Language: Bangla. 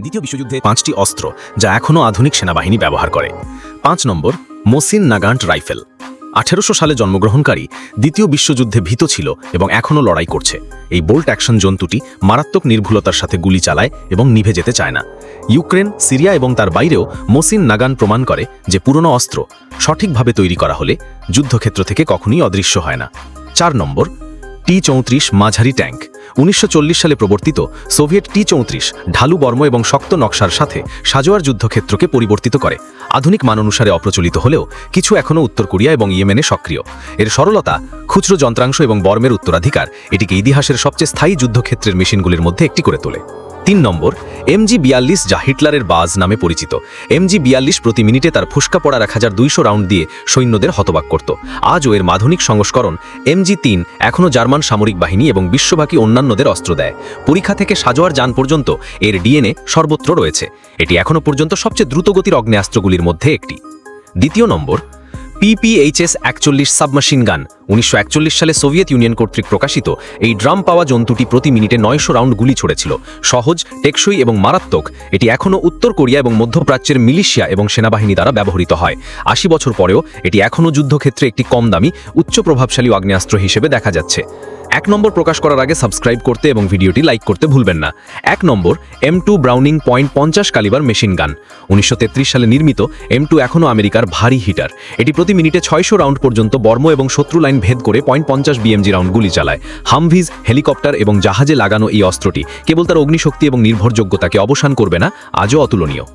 দ্বিতীয় বিশ্বযুদ্ধে পাঁচটি অস্ত্র যা এখনও আধুনিক সেনাবাহিনী ব্যবহার করে। পাঁচ নম্বর, মোসিন নাগান্ট রাইফেল। আঠেরোশো সালে জন্মগ্রহণকারী দ্বিতীয় বিশ্বযুদ্ধে ভীত ছিল এবং এখনও লড়াই করছে। এই বোল্ট অ্যাকশন জন্তুটি মারাত্মক নির্ভুলতার সাথে গুলি চালায় এবং নিভে যেতে চায় না। ইউক্রেন, সিরিয়া এবং তার বাইরেও মোসিন নাগান প্রমাণ করে যে পুরনো অস্ত্র সঠিকভাবে তৈরি করা হলে যুদ্ধক্ষেত্র থেকে কখনই অদৃশ্য হয় না। চার নম্বর, টি চৌত্রিশ মাঝারি ট্যাঙ্ক। উনিশশো চল্লিশ সালে প্রবর্তিত সোভিয়েট টি চৌত্রিশ, ঢালু বর্ম এবং শক্ত নকশার সাথে সাজোয়ার যুদ্ধক্ষেত্রকে পরিবর্তিত করে। আধুনিক মান অনুসারে অপ্রচলিত হলেও কিছু এখনও উত্তর কোরিয়া এবং ইয়েমেনে সক্রিয়। এর সরলতা, খুচরো যন্ত্রাংশ এবং বর্মের উত্তরাধিকার, এটিকে ইতিহাসের সবচেয়ে স্থায়ী যুদ্ধক্ষেত্রের মেশিনগুলির মধ্যে একটি করে তোলে। তিন নম্বর, এমজি বিয়াল্লিশ যা হিটলারের বাজ নামে পরিচিত। এমজি বিয়াল্লিশ প্রতি মিনিটে তার ফুসকা পড়ার এক হাজার দুইশো রাউন্ড দিয়ে সৈন্যদের হতবাক করত। আজও এর মাধুনিক সংস্করণ এমজি তিন এখনও জার্মান সামরিক বাহিনী এবং বিশ্বব্যাপী অন্যান্যদের অস্ত্র দেয়। পরীক্ষা থেকে সাজোয়ার যান পর্যন্ত এর ডিএনএ সর্বত্র রয়েছে। এটি এখনও পর্যন্ত সবচেয়ে দ্রুতগতির অগ্নেয়াস্ত্রগুলির মধ্যে একটি। দ্বিতীয় নম্বর পিপিএইচএস একচল্লিশ সাবমেশিন গান। উনিশশো একচল্লিশ সালে সোভিয়েত ইউনিয়ন কর্তৃক প্রকাশিত এই ড্রাম পাওয়া জন্তুটি প্রতি মিনিটে নয়শো রাউন্ড গুলি ছড়েছিল। সহজ, টেকসই এবং মারাত্মক, এটি এখনও উত্তর কোরিয়া এবং মধ্যপ্রাচ্যের মিলিশিয়া এবং সেনাবাহিনী দ্বারা ব্যবহৃত হয়। আশি বছর পরেও এটি এখনও যুদ্ধক্ষেত্রে একটি কম দামি উচ্চ প্রভাবশালী আগ্নেয়াস্ত্র হিসেবে দেখা যাচ্ছে। এক নম্বর প্রকাশ করার আগে সাবস্ক্রাইব করতে এবং ভিডিওটি লাইক করতে ভুলবেন না। এক নম্বর এম টু ব্রাউনিং পয়েন্ট পঞ্চাশ কালিবার মেশিন গান উনিশশো তেত্রিশ সালে নির্মিত এম টু এখনও আমেরিকার ভারী হিটার। এটি প্রতি মিনিটে ছয়শো রাউন্ড পর্যন্ত বর্ম এবং শত্রু লাইন ভেদ করে পয়েন্ট পঞ্চাশ বিএমজি রাউন্ড গুলি চালায়। হামভিজ হেলিকপ্টার এবং জাহাজে লাগানো এই অস্ত্রটি কেবল তার অগ্নিশক্তি এবং নির্ভরযোগ্যতাকে অবসান করবে না, আজও অতুলনীয়।